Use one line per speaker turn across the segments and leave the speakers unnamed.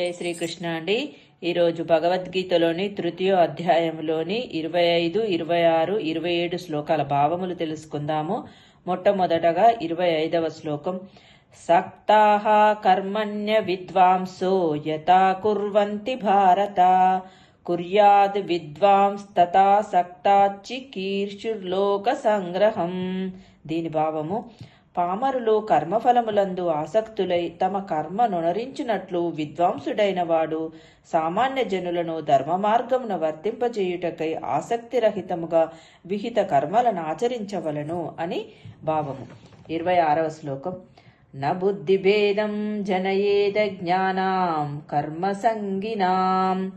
జై శ్రీకృష్ణ అండి. ఈరోజు భగవద్గీతలోని తృతీయ అధ్యాయంలోని ఇరవై ఐదు ఇరవై ఆరు ఇరవై ఏడు శ్లోకాల భావములు తెలుసుకుందాము. మొట్టమొదటగా ఇరవై ఐదవ శ్లోకం. సక్తాహ కర్మణ్య విద్వాంసో యథా కుర్వంతి భారత. కుర్యాద్ విద్వాంస్ తథా సక్తాచి కీర్షుర్లోక సంగ్రహం. దీని భావము పామరులు కర్మఫలములందు ఆసక్తులై తమ కర్మ నొనరించినట్లు విద్వాంసుడైన వాడు సామాన్య జనులను ధర్మ మార్గమున వర్తింపజేయుటకై ఆసక్తిరహితముగా విహిత కర్మలను ఆచరించవలను అని భావము. ఇరవై ఆరవ శ్లోకం. న బుద్ధిభేదం జనయేద జ్ఞానాం కర్మ సంగినాం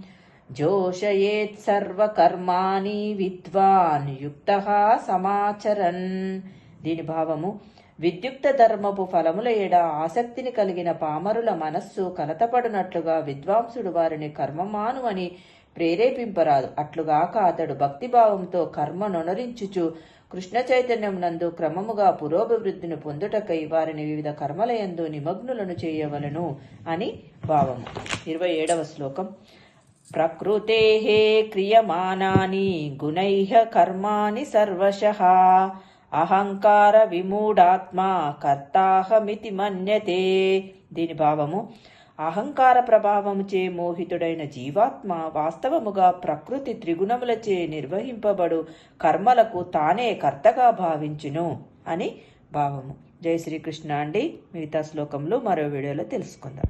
జోషయేత్ సర్వకర్మాణి విద్వాన్ యుక్త సమాచరన్. దీని భావము విద్యుక్త ధర్మపు ఫలముల ఎడ ఆసక్తిని కలిగిన పామరుల మనస్సు కలతపడినట్లుగా విద్వాంసుడు వారిని కర్మమాను అని ప్రేరేపింపరాదు. అట్లుగాక అతడు భక్తిభావంతో కర్మ నొనరించుచు కృష్ణ చైతన్యం నందు క్రమముగా పురోభివృద్ధిని పొందుటకై వారిని వివిధ కర్మలయందు నిమగ్నులను చేయవలను అని భావము. ఇరవై ఏడవ శ్లోకం. ప్రకృతే క్రియమానాని గుణైః కర్మాణి సర్వశ అహంకార విమూఢాత్మ కర్తాహమితి మన్యతే. దీని భావము అహంకార ప్రభావముచే మోహితుడైన జీవాత్మ వాస్తవముగా ప్రకృతి త్రిగుణములచే నిర్వహింపబడు కర్మలకు తానే కర్తగా భావించును అని భావము. జై శ్రీకృష్ణ అండి. మిగతా శ్లోకంలో మరో వీడియోలో తెలుసుకుందాం.